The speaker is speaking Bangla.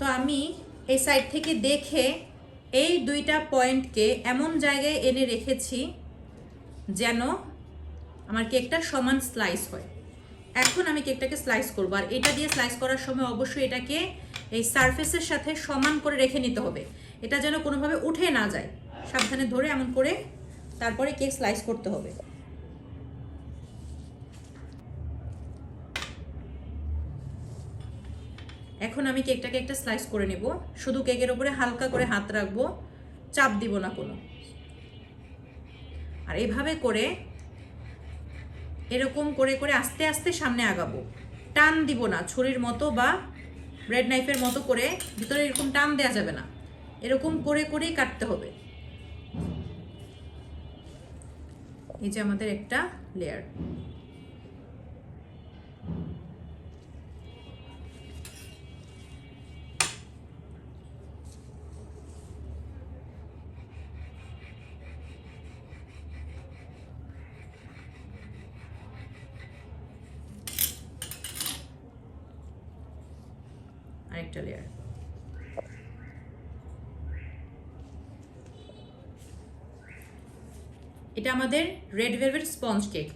তো আমি এই সাইড থেকে দেখে এই দুইটা পয়েন্টকে এমন জায়গায় এনে রেখেছি যেন আমার কেকটা সমান স্লাইস হয়। এখন আমি কেকটাকে স্লাইস করব। আর এটা দিয়ে স্লাইস করার সময় অবশ্যই এটাকে এই সারফেসের সাথে সমান করে রেখে নিতে হবে। এটা যেন কোনোভাবে উঠে না যায়। সাবধানে ধরে এমন করে তারপরে কেক স্লাইস করতে হবে। এখন আমি কেকটাকে একটা স্লাইস করে নেব। শুধু কেকের উপরে হালকা করে হাত রাখব। চাপ দিব না কোনো। আর এভাবে করে এরকম করে করে আস্তে আস্তে সামনে আগাবো। টান দিব না ছুরির মতো বা ব্রেড নাইফের মতো করে। ভিতরে এরকম টান দেওয়া যাবে না। এরকম করে করেই কাটতে হবে। এই যে আমাদের একটা লেয়ার আরেকটা লেয়ার এটা আমাদের রেড ভেলভেট স্পঞ্জ কেক